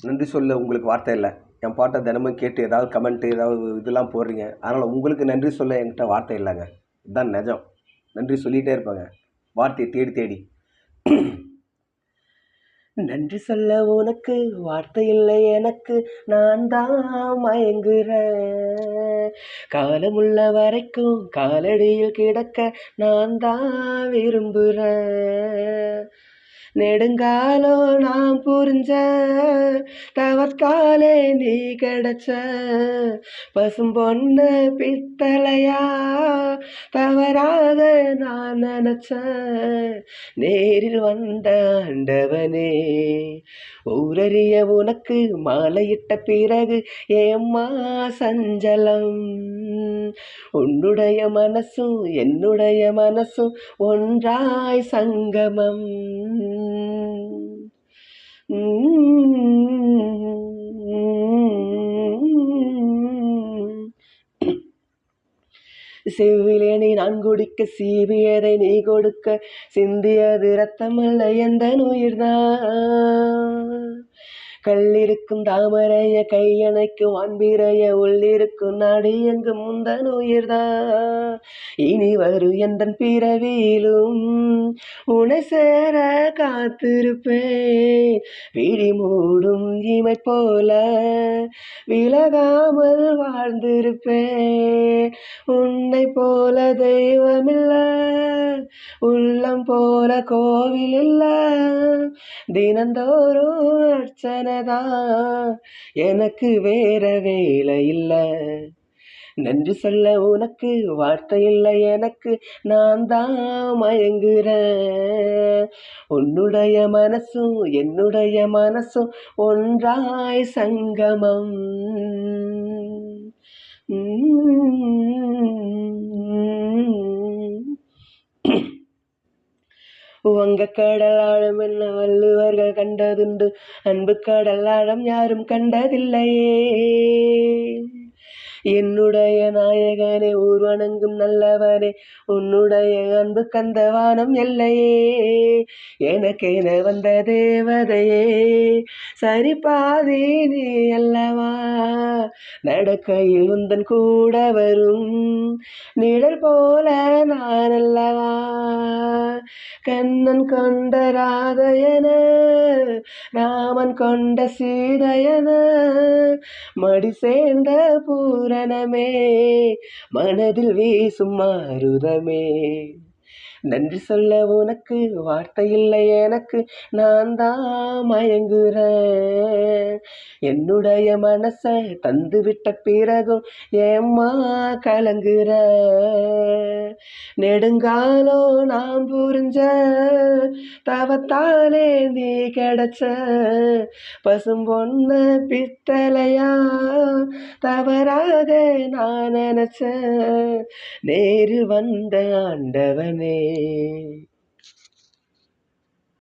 நன்றி சொல்ல உங்களுக்கு வார்த்தை இல்லை. என் பாட்டை தினமும் கேட்டு ஏதாவது கமெண்ட்டு ஏதாவது இதெல்லாம் போடுறீங்க. அதனால் உங்களுக்கு நன்றி சொல்ல என்கிட்ட வார்த்தை இல்லைங்க. இதுதான் நிஜம். நன்றி சொல்லிகிட்டே இருப்பாங்க. வார்த்தையை தேடி தேடி. நன்றி சொல்ல உனக்கு வார்த்தை இல்லை எனக்கு. நான் தான் மயங்குறேன். காலமுள்ள வரைக்கும் காலடியில் கிடக்க நான் தான் விரும்புகிறேன் நெடுங்காலோ நான் புரிஞ்ச தவத்தாலே நீ கிடைச்ச பசும் பொண்ணு பித்தளையா தவறாத நான் நினச்ச நேரில் வந்த ஆண்டவனே ஊரறிய உனக்கு மாலையிட்ட பிறகு ஏம்மா சஞ்சலம்? உன்னுடைய மனசும் என்னுடைய மனசும் ஒன்றாய் சங்கமம். செவ்விலேனை நான் குடிக்க சீவியதை நீ கொடுக்க சிந்தியது ரத்தமல்ல எந்த நுயிர்தான் கல்லிருக்கும் தாமரைய கையணைக்கும் அன்பிரைய உள்ளிருக்கும் நாடு எங்கும் முந்தன் உயிர்தான். இனி வரும் எந்த பிறவியிலும் உனை சேர காத்திருப்பேன். விழி மூடும் இமை போல விலகாமல் வாழ்ந்திருப்பேன். உன்னை போல தெய்வமில்ல உள்ளம் போல கோவில் இல்ல தினந்தோறும் அர்ச்சனை அர்ச்சனைதான் எனக்கு வேற வேலை இல்லை. நன்றி சொல்ல உனக்கு வார்த்தை இல்லை எனக்கு நான் தான் மயங்குறேன். உன்னுடைய மனசும் என்னுடைய மனசும் ஒன்றாய் சங்கமம். உவங்க கடல் ஆழம் என்ன வள்ளுவர்கள் கண்டதுண்டு. அன்பு கடல் ஆழம் யாரும் கண்டதில்லையே. என்னுடைய நாயகனே ஊர்வணங்கும் நல்லவனே உன்னுடைய அன்பு கந்த வானம் எல்லையே. எனக்கென வந்த தேவதையே சரி பாதி நீ அல்லவா? நடக்கையில் உந்தன் கூட வரும் நிழல் போல நான் அல்லவா? கண்ணன் கொண்ட ராதையன ராமன் கொண்ட சீதையன மடி சேர்ந்த பூர பூரணமே மனதில் வீசும் மாறுதமே நன்றி சொல்ல உனக்கு வார்த்தை இல்லை எனக்கு நான் தான் மயங்குறேன் என்னுடைய மனசை தந்து விட்ட பிறகும் ஏம்மா கலங்குற நெடுங்காலோ நாம் புரிஞ்ச தவத்தாலே நீ கிடைச்ச பசும் பொண்ணு பித்தலையா தவறாக நான் நினைச்ச நேரு வந்த ஆண்டவனே.